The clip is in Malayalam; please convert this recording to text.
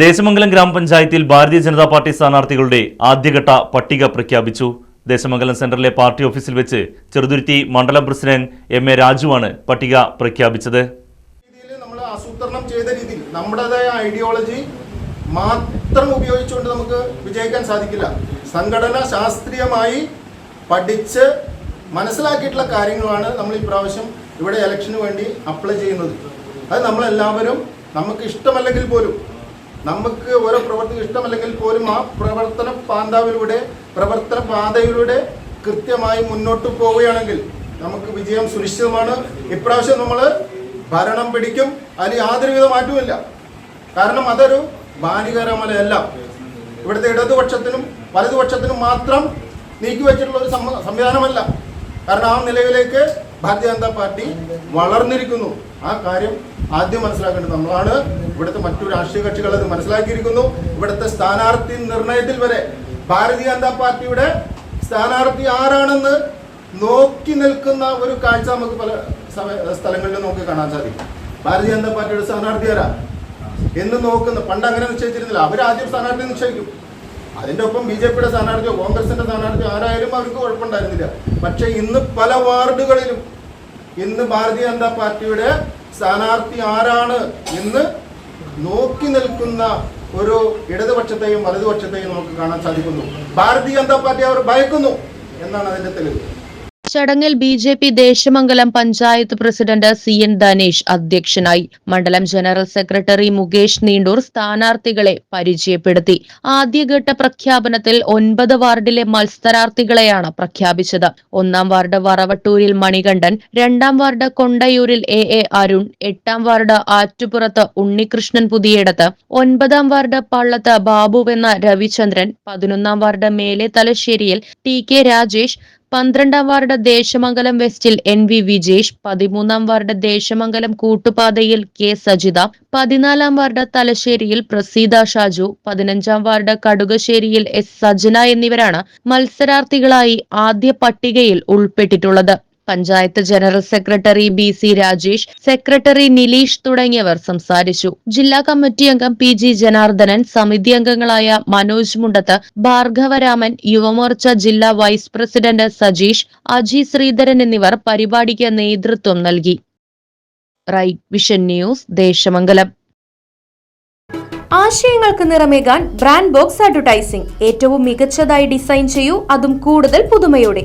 Desamangalam ഗ്രാമപഞ്ചായത്തിൽ ഭാരതീയ ജനതാ പാർട്ടി സ്ഥാനാർത്ഥികളുടെ ആദ്യഘട്ട പട്ടിക പ്രഖ്യാപിച്ചു. ദേശമംഗലം സെന്ററിലെ പാർട്ടി ഓഫീസിൽ വെച്ച് ചെറുതുരുത്തി മണ്ഡലം പ്രസിഡന്റ് എം എ രാജുവാണ് പട്ടിക പ്രഖ്യാപിച്ചത്. ആസൂത്രണം ചെയ്ത രീതിയിൽ നമ്മുടേതായ ഐഡിയോളജി മാത്രം ഉപയോഗിച്ചുകൊണ്ട് നമുക്ക് വിജയിക്കാൻ സാധിക്കില്ല. സംഘടന ശാസ്ത്രീയമായി പഠിച്ച് മനസ്സിലാക്കിയിട്ടുള്ള കാര്യങ്ങളാണ് നമ്മൾ ഈ പ്രാവശ്യം ഇവിടെ ഇലക്ഷന് വേണ്ടി അപ്ലൈ ചെയ്യുന്നത്. അത് നമ്മളെല്ലാവരും നമുക്ക് ഇഷ്ടമല്ലെങ്കിൽ പോലും നമുക്ക് ഓരോ പ്രവർത്തനം ഇഷ്ടമല്ലെങ്കിൽ പോലും ആ പ്രവർത്തന പാന്താവിലൂടെ പ്രവർത്തന പാതയിലൂടെ കൃത്യമായി മുന്നോട്ട് പോവുകയാണെങ്കിൽ നമുക്ക് വിജയം സുനിശ്ചിതമാണ്. ഇപ്രാവശ്യം നമ്മൾ ഭരണം പിടിക്കും. അതിന് യാതൊരുവിധ മാറ്റവുമില്ല. കാരണം അതൊരു ബാലികരമലയല്ല ഇവിടുത്തെ ഇടതുപക്ഷത്തിനും വലതുപക്ഷത്തിനും മാത്രം നീക്കി വെച്ചിട്ടുള്ള ഒരു സംവിധാനമല്ല. കാരണം ആ നിലയിലേക്ക് ഭാരതീയ ജനതാ പാർട്ടി വളർന്നിരിക്കുന്നു. ആ കാര്യം ആദ്യം മനസ്സിലാക്കേണ്ടത് നമ്മളാണ്. ഇവിടുത്തെ മറ്റു രാഷ്ട്രീയ കക്ഷികൾ അത് മനസ്സിലാക്കിയിരിക്കുന്നു. ഇവിടുത്തെ സ്ഥാനാർത്ഥി നിർണയത്തിൽ വരെ ഭാരതീയ ജനതാ പാർട്ടിയുടെ സ്ഥാനാർത്ഥി ആരാണെന്ന് നോക്കി നിൽക്കുന്ന ഒരു കാഴ്ച നമുക്ക് പല സ്ഥലങ്ങളിൽ നോക്കി കാണാൻ സാധിക്കും. ഭാരതീയ ജനതാ പാർട്ടിയുടെ സ്ഥാനാർത്ഥി ആരാ? എന്ന് നോക്കുന്ന പണ്ട് അങ്ങനെ നിശ്ചയിച്ചിരുന്നില്ല. അവരാദ്യം സ്ഥാനാർത്ഥി നിശ്ചയിക്കും. അതിന്റെ ഒപ്പം ബി ജെ പിയുടെ സ്ഥാനാർത്ഥിയോ കോൺഗ്രസിന്റെ സ്ഥാനാർത്ഥിയോ ആരായാലും അവർക്ക് കുഴപ്പമുണ്ടായിരുന്നില്ല. പക്ഷേ ഇന്ന് പല വാർഡുകളിലും ഇന്ന് ഭാരതീയ ജനതാ പാർട്ടിയുടെ സ്ഥാനാർത്ഥി ആരാണ് എന്ന് നോക്കി നിൽക്കുന്ന ഒരു ഇടതുപക്ഷത്തെയും വലതുപക്ഷത്തെയും നമുക്ക് കാണാൻ സാധിക്കുന്നു. ഭാരതീയ ജനതാ പാർട്ടി അവർ ഭയക്കുന്നു എന്നാണ് അതിന്റെ തെളിവ്. ചടങ്ങിൽ B J P Desamangalam panchayat president C N Dhanesh അധ്യക്ഷനായി. മണ്ഡലം ജനറൽ സെക്രട്ടറി മുകേഷ് നീണ്ടൂർ സ്ഥാനാർത്ഥികളെ പരിചയപ്പെടുത്തി. ആദ്യഘട്ട പ്രഖ്യാപനത്തിൽ ഒൻപത് വാർഡിലെ മത്സരാർത്ഥികളെയാണ് പ്രഖ്യാപിച്ചത്. ഒന്നാം വാർഡ് വറവട്ടൂരിൽ മണികണ്ഠൻ രണ്ടാം വാർഡ് കൊണ്ടയൂരിൽ എ എ അരുൺ എട്ടാം വാർഡ് ആറ്റുപുറത്ത് ഉണ്ണികൃഷ്ണൻ പുതിയിടത്ത് ഒൻപതാം വാർഡ് പള്ളത്ത് ബാബുവെന്ന രവിചന്ദ്രൻ പതിനൊന്നാം വാർഡ് മേലെ തലശ്ശേരിയിൽ ടി കെ രാജേഷ് പന്ത്രണ്ടാം വാർഡ് ദേശമംഗലം വെസ്റ്റിൽ എൻ വി വിജേഷ് പതിമൂന്നാം വാർഡ് ദേശമംഗലം കൂട്ടുപാതയിൽ കെ സജിത പതിനാലാം വാർഡ് തലശ്ശേരിയിൽ പ്രസീത ഷാജു പതിനഞ്ചാം വാർഡ് കടുകശ്ശേരിയിൽ എസ് സജന എന്നിവരാണ് മത്സരാർത്ഥികളായി ആദ്യ പട്ടികയിൽ ഉൾപ്പെട്ടിട്ടുള്ളത്. Panchayat general secretary B C Rajesh secretary Nileesh തുടങ്ങിയവർ സംസാരിച്ചു. ജില്ലാ കമ്മിറ്റി അംഗം പി ജി ജനാർദ്ദനൻ സമിതി അംഗങ്ങളായ മനോജ് മുണ്ടത്ത് ഭാർഗവരാമൻ യുവമോർച്ച ജില്ലാ വൈസ് പ്രസിഡന്റ് സജീഷ് അജി ശ്രീധരൻ എന്നിവർ പരിപാടിക്ക് നേതൃത്വം നൽകി. Right vision news Desamangalam. ആശയങ്ങൾക്ക് നിറമേകാൻ ബ്രാൻഡ് ബോക്സ് അഡ്വർടൈസിംഗ്. ഏറ്റവും മികച്ചതായി ഡിസൈൻ ചെയ്യൂ അതും കൂടുതൽ പുതുമയോടെ.